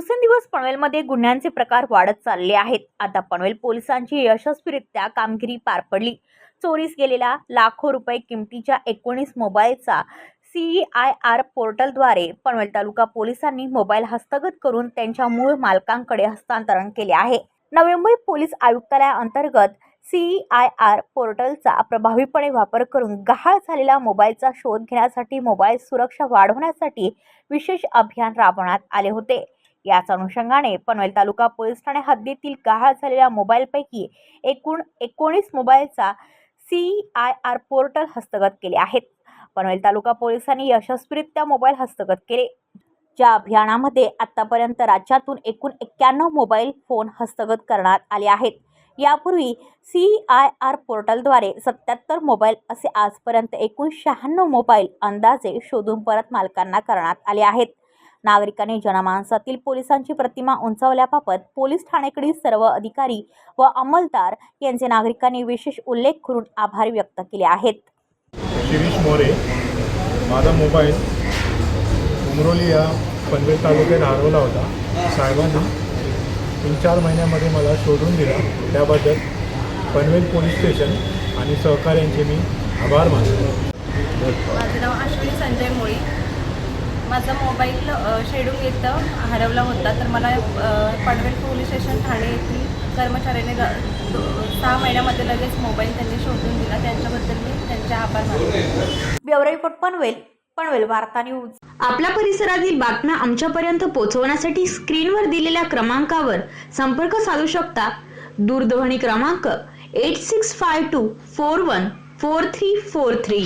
दिवसेंदिवस पनवेलमध्ये गुन्ह्यांचे प्रकार वाढत चालले आहेत. आता पनवेल पोलिसांची यशस्वीरित्या कामगिरी पार पडली. चोरीस गेलेला लाखो रुपये किमतीच्या एकोणीस मोबाईलचा सी आय आर पोर्टलद्वारे पनवेल तालुका पोलिसांनी मोबाईल हस्तगत करून त्यांच्या मूळ मालकांकडे हस्तांतरण केले आहे. नवी मुंबई पोलीस आयुक्तालयाअंतर्गत सी आय आर पोर्टलचा प्रभावीपणे वापर करून गहाळ झालेला मोबाईलचा शोध घेण्यासाठी मोबाईल सुरक्षा वाढवण्यासाठी विशेष अभियान राबवण्यात आले होते. याच अनुषंगाने पनवेल तालुका पोलीस ठाणे हद्दीतील गहाळ झालेल्या मोबाईलपैकी एकूण एकोणीस मोबाईलचा सी आय आर पोर्टल हस्तगत केले आहेत. पनवेल तालुका पोलिसांनी यशस्वीरित्या मोबाईल हस्तगत केले. ज्या अभियानामध्ये आतापर्यंत राज्यातून एकूण एक्क्याण्णव मोबाईल फोन हस्तगत करण्यात आले आहेत. यापूर्वी सी आय आर पोर्टलद्वारे सत्याहत्तर मोबाईल असे आजपर्यंत एकूण शहाण्णव मोबाईल अंदाजे शोधून परत मालकांना करण्यात आले आहेत. नागरिकांनी जनमानसातील पोलिसांची प्रतिमा उंचावल्याबाबत पोलीस ठाण्याकडील सर्व अधिकारी व अंमलदार यांचे नागरिकांनी विशेष उल्लेख करून आभार व्यक्त केले आहेत. शिरीष मोरे माझा मोबाईल उमरोली या पनवेल तालुक्यात हरवला होता. साहेबांनी तीन चार महिन्यामध्ये मला शोधून दिला. त्याबद्दल पनवेल पोलीस स्टेशन आणि सहकार्यांचे मी आभार मानतो. माझं नाव अश्विनी संजय मोळी. माझा मोबाईल शेडून येतं हरवला होता. तर मला पनवेल पोलीस स्टेशन ठाणे येथील कर्मचाऱ्याने सहा महिन्यामध्ये लगेच मोबाईल त्यांनी शोधून दिला. त्यांच्याबद्दल मी त्यांचे आभार मानते. Bureau report Panvel. पनवेल वार्ता न्यूज. आपल्या परिसरातील बातम्या आमच्यापर्यंत पोहोचवण्यासाठी स्क्रीनवर दिलेल्या क्रमांकावर संपर्क साधू शकता. दूरध्वनी क्रमांक eight six five two four one four three four three